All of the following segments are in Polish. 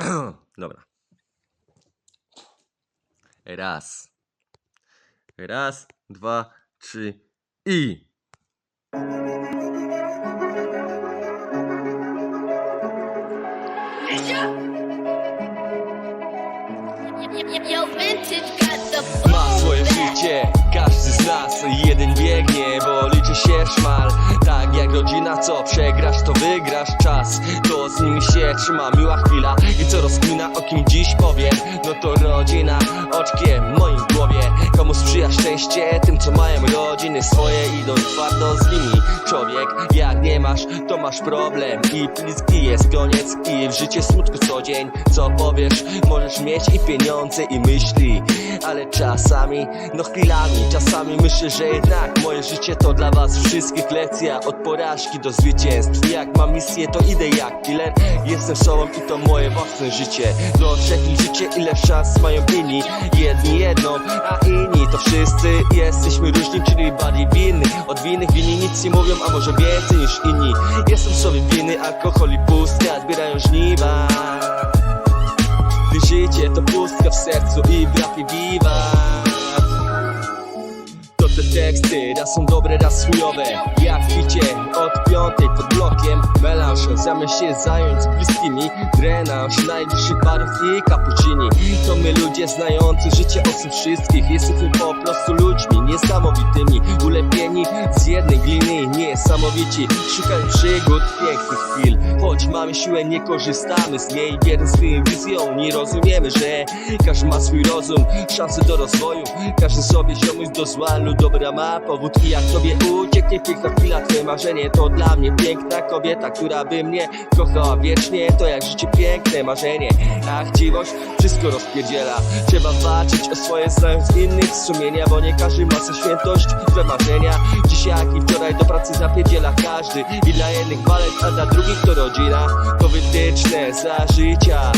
Dobra. Raz. Raz, dwa, trzy i. The Ma swoje życie, każdy z nas jeden biegnie, bo liczy się szmal. Tak jak rodzina, co przegrasz, to wygrasz czas. To z nimi się trzyma miła chwila I co rozkmina, o kim dziś powiem. No to rodzina, oczkiem w moim głowie. Komu sprzyja szczęście, tym co mają rodziny swoje. Idą twardo z nimi. Człowiek, jak nie masz, to masz problem. I bliski jest koniec i w życie smutku co dzień. Co powiesz, możesz mieć i pieniądze i myśli. Ale czasami, no chwilami Czasami myślę, że jednak moje życie to dla was wszystkich lekcja Od porażki do zwycięstw. Jak mam misję, to idę jak killer. Jestem sobą i to moje własne życie. Do trzech życie, ile szans mają inni. Jedni jedną, a inni to wszyscy. Jesteśmy różni, czyli bardziej winny Od winnych winni nic nie mówią, a może więcej niż inni. Jestem sobie winny, alkohol i pustka sercu i w rapie viva To te teksty raz są dobre, raz chujowe. Jak picie od piątej pod blokiem Melanż. Zamiast się zająć z bliskimi. Drenaż najbliższych barów i cappuccini To my ludzie znający życie osób wszystkich. Jesteśmy po prostu ludźmi niesamowitymi. Ulepieni z jednej gliny Niesamowici. Szukają przygód, mamy siłę, nie korzystamy z niej. Wierny swoim wizją, nie rozumiemy, że Każdy ma swój rozum, szansę do rozwoju. Każdy sobie ziomuś do zła lub dobra ma powód. I jak tobie ucieknie piękna chwila Twoje marzenie to dla mnie piękna kobieta Która by mnie kochała wiecznie. To jak życie piękne marzenie. A chciwość wszystko rozpierdziela. Trzeba walczyć o swoje znając innych sumienia Bo nie każdy ma sobie świętość, twe marzenia. Dziś jak i wczoraj do pracy zapierdziela każdy. I dla jednych balet, a dla drugich to rodzina To wytyczne za życia.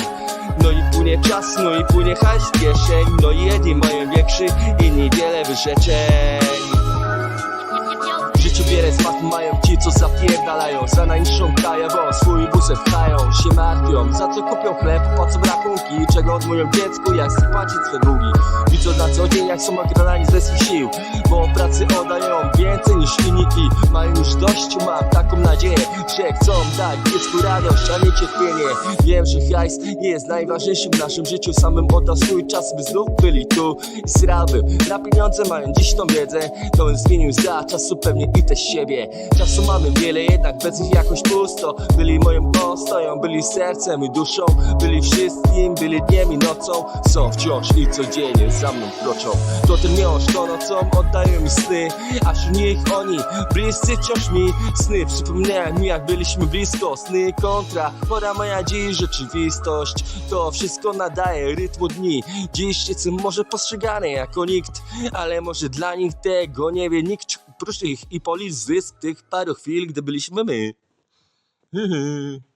No i płynie czas, no i płynie hajs w kieszeń No i jedni mają większy, inni wiele wyrzeczeń. W życiu wiele smaku mają ci, co zapierdalają Za najniższą kraję, bo swój busę pchają Się martwią, za co kupią chleb, płacą rachunki Czego odmówią dziecku, jak spłacić swe długi. Widzą na co dzień, jak są ogradani ze sił Bo pracy oddają więcej niż inni I mają już dość, mam taką nadzieję Że chcą dać dziecku radość, a nie cierpienie. Wiem, że hajs jest najważniejszym w naszym życiu Samym oddał swój czas, by znów byli tu. I srałbym na pieniądze, mają dziś tą wiedzę To bym zmienił za czasu pewnie i też siebie. Czasu mamy wiele, jednak bez nich jakoś pusto. Byli moją postoją, byli sercem i duszą. Byli wszystkim, byli dniem i nocą. Są wciąż i codziennie za mną kroczą. To ten miąższ, to nocą oddają mi sny. A wśród nich oni, bliscy wciąż mi Sny. Przypominają mi jak byliśmy blisko. Sny kontra, pora moja dziś rzeczywistość. To wszystko nadaje rytmu dni. Dziś jestem może postrzegany jako nikt Ale może dla nich tego nie wie nikt. Proszę ich i policz zysk tych paru chwil, gdy byliśmy my.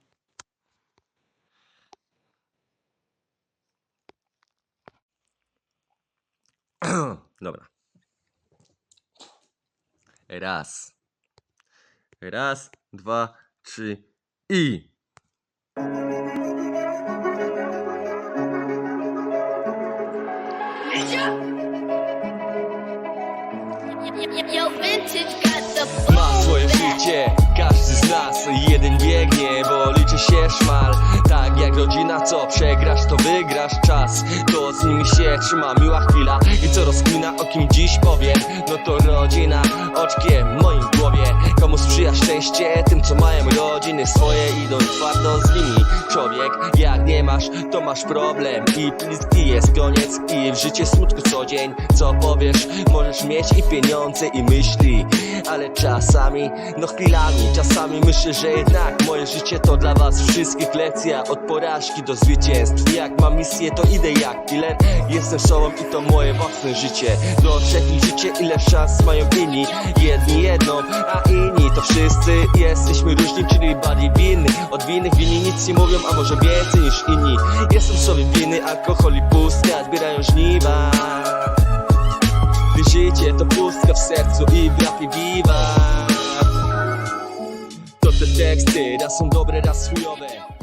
Dobra. Raz. Raz, dwa, trzy i. Yo, vintage got the Ma swoje życie, nas jeden biegnie, bo liczy się szmal. Tak jak rodzina, co przegrasz, to wygrasz czas. To z nimi się trzyma miła chwila I co rozkmina, o kim dziś powiem No to rodzina, oczkiem w moim głowie. Komu sprzyja szczęście, tym co mają rodziny swoje. Idą twardo z nimi. Człowiek, jak nie masz, to masz problem. I bliski jest koniec i w życie smutku co dzień. Co powiesz, możesz mieć i pieniądze i myśli. Ale czasami, no chwilami Czasami myślę, że jednak moje życie to dla was wszystkich lekcja Od porażki do zwycięstw. Jak mam misję, to idę jak killer Jestem sobą i to moje własne życie. Do trzech życie, ile szans mają inni? Jedni jedną, a inni to wszyscy. Jesteśmy różni, czyli bardziej winny Od winnych winni nic nie mówią, a może więcej niż inni. Jestem sobie winny, alkohol i pustka Zbierają żniwa są dobre, raz chujowe